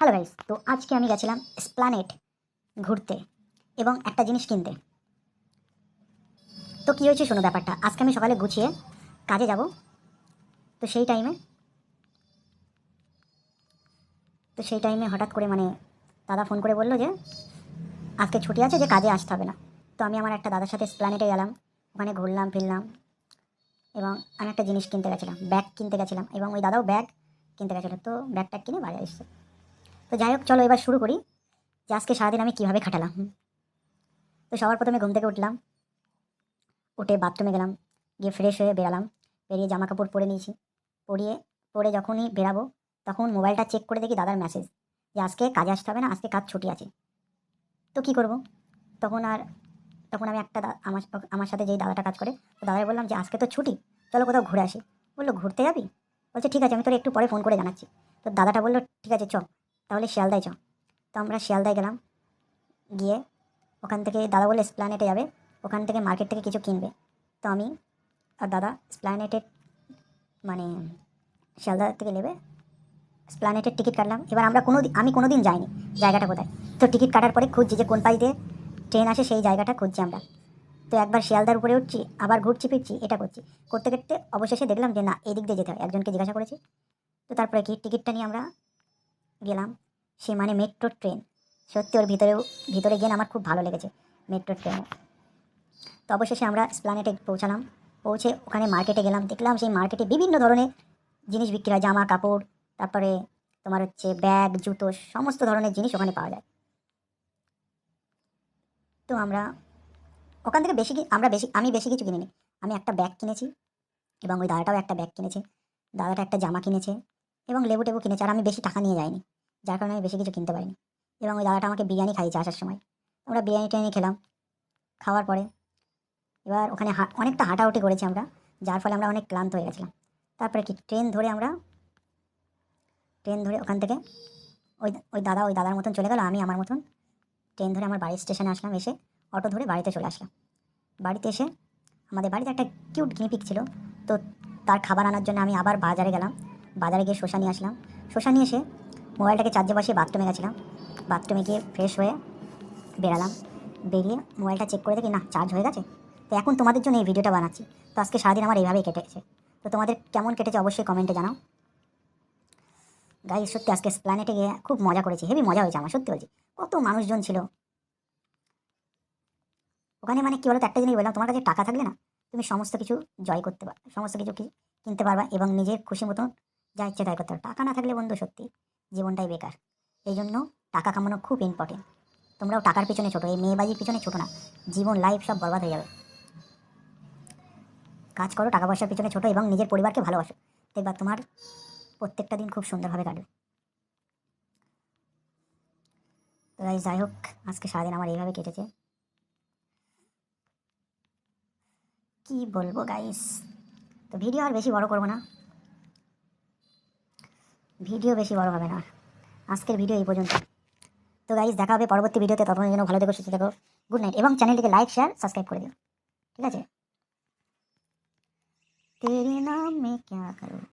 Hello guys তো আজকে আমি গেছিলাম স্প্ল্যানেট ঘুরতে এবং একটা জিনিস কিনতে। তো কী হয়েছে শোনো ব্যাপারটা, আজকে আমি সকালে গুছিয়ে কাজে যাব। তো সেই টাইমে তো সেই টাইমে হঠাৎ করে মানে দাদা ফোন করে বলল যে, আজকে ছুটি আছে যে কাজে আসতে হবে না। তো আমি আমার একটা দাদার সাথে স্প্ল্যানেটে গেলাম, ওখানে ঘুরলাম, ফিরলাম এবং আমি একটা জিনিস কিনতে গেছিলাম ব্যাগ কিনতে গেছিলাম এবং ওই দাদাও ব্যাগ কিনতে গেছিল। তো ব্যাগটা কিনে বাড়ি এসছে। তো যাই হোক, চলো এবার শুরু করি। যে আজকে সারাদিন আমি কীভাবে খাটালাম তো সবার প্রথমে ঘুম থেকে উঠলাম, উঠে বাথরুমে গেলাম, গিয়ে ফ্রেশ হয়ে বেরালাম, বেরিয়ে জামা কাপড় পরে নিয়েছি। পরিয়ে, পরে যখনই বেরাবো, তখন মোবাইলটা চেক করে দেখি দাদার মেসেজ যে আজকে কাজে আসতে হবে না, আজকে কাজ ছুটি আছে। তো কী করব? তখন আর, তখন আমি একটা আমার আমার সাথে যেই দাদাটা কাজ করে, তো দাদাই বললাম যে আজকে তো ছুটি, চলো কোথাও ঘুরে আসি। বলল, ঘুরতে যাবি? বলছে, ঠিক আছে, আমি তোর একটু পরে ফোন করে জানাচ্ছি। তো দাদাটা বলল, ঠিক আছে চ তাহলে শিয়ালদায় চ তো আমরা শিয়ালদায় গেলাম। গিয়ে ওখান থেকে দাদা বলে স্প্ল্যানেটে যাবে। ওখান থেকে মার্কেট থেকে কিছু কিনবে। তো আমি আর দাদা স্প্ল্যানেটে মানে শিয়ালদা থেকে নেবে। স্প্ল্যানেটের টিকিট কাটলাম। এবার আমরা কোনো আমি কোনো দিন যাইনি জায়গাটা কোথায়। তো টিকিট কাটার পরে খুঁজছি যে কোন পাশ দিয়ে ট্রেন আসে সেই জায়গাটা খুঁজছি আমরা। তো একবার শিয়ালদার উপরে উঠছি, আবার ঘুরছি, ফিরছি, এটা করছি। করতে করতে অবশেষে দেখলাম যে না, এদিক দিয়ে যেতে হয়। একজনকে জিজ্ঞাসা করেছি। তো তারপরে কি টিকিটটা নিয়ে আমরা গেলাম। সে মানে মেট্রো ট্রেন সত্যি, ওর ভিতরেও, ভিতরে গিয়ে আমার খুব ভালো লেগেছে মেট্রো ট্রেনে তো অবশেষে আমরা স্প্লানেটে পৌঁছালাম। পৌঁছে ওখানে মার্কেটে গেলাম। দেখলাম সেই মার্কেটে বিভিন্ন ধরনের জিনিস বিক্রি হয়। জামা, কাপড়, তারপরে তোমার হচ্ছে ব্যাগ জুতো, সমস্ত ধরনের জিনিস ওখানে পাওয়া যায়। তো আমরা ওখান থেকে বেশি আমরা বেশি, আমি বেশি কিছু কিনিনি। আমি একটা ব্যাগ কিনেছি এবং ওই দাদাটাও একটা ব্যাগ কিনেছে। দাদাটা একটা জামা কিনেছে এবং লেবু টেবু কিনেছে। আর আমি বেশি টাকা নিয়ে যাইনি। যার কারণে আমি বেশি কিছু কিনতে পারিনি। এবং ওই দাদাটা আমাকে বিরিয়ানি খাইয়েছে আসার সময়। আমরা বিরিয়ানি টিরিয়ানি খেলাম। খাওয়ার পরে এবার ওখানে অনেকটা হাঁটাহুটি করেছি আমরা, যার ফলে আমরা অনেক ক্লান্ত হয়ে গেছিলাম। তারপরে কি ট্রেন ধরে আমরা, ট্রেন ধরে ওখান থেকে ওই ওই দাদা ওই দাদার মতন চলে গেল, আমি আমার মতন। ট্রেন ধরে আমার বাড়ির স্টেশনে আসলাম, এসে অটো ধরে বাড়িতে চলে আসলাম। বাড়িতে এসে আমাদের বাড়িতে একটা কিউট গিনিপিক ছিল। তো তার খাবার আনার জন্য আমি আবার বাজারে গেলাম। বাজারে গিয়ে শসা নিয়ে আসলাম। শসা নিয়ে এসে মোবাইলটাকে চার্জে বসিয়ে বাথরুমে গেছিলাম। বাথরুমে গিয়ে ফ্রেশ হয়ে বেরালাম। বেরিয়ে মোবাইলটা চেক করে দেখি, না চার্জ হয়ে গেছে? তো এখন তোমাদের জন্য এই ভিডিওটা বানাচ্ছি। তো আজকে সারাদিন আমার এইভাবেই কেটেছে তো তোমাদের কেমন কেটেছে অবশ্যই কমেন্টে জানাও। গাই সত্যি আজকে প্ল্যানেটে গিয়ে খুব মজা করেছি। হেভি মজা হয়েছে আমার, সত্যি বলছি। কত মানুষজন ছিল। ওখানে মানে কি বলতো, একটা জিনিস বললাম, তোমার কাছে টাকা থাকলে না, তুমি সমস্ত কিছু জয় করতে পারবে সমস্ত কিছু কিনতে পারবা এবং নিজের খুশি মতন যা ইচ্ছে তাই করতে পারবে। টাকা না থাকলে বন্ধু, সত্যি। জীবনটাই বেকার। এই জন্য টাকা কামানো খুব ইম্পর্টেন্ট তোমরাও টাকার পিছনে ছোটো, এই মেয়েবাজির পিছনে ছোটো না। জীবন লাইফ সব বরবাদ হয়ে যাবে। কাজ করো, টাকা পয়সার পিছনে ছোটো এবং নিজের পরিবারকে ভালোবাসো। দেখবা তোমার প্রত্যেকটা দিন খুব সুন্দরভাবে কাটবে। তো যাই হোক আজকে সারাদিন আমার এইভাবে কেটেছে। কি বলব গাইস তো ভিডিও আর বেশি বড় করব না। ভিডিও বেশি বড় হবে না। আজকের ভিডিও এই পর্যন্ত। তো গাইজ দেখা হবে পরবর্তী ভিডিওতে। ততক্ষণের জন্য ভালো দেখো সুস্থ দেখো গুড নাইট এবং চ্যানেলটিকে লাইক শেয়ার সাবস্ক্রাইব করে দিও। ঠিক আছে? তেরে নাম মে করো?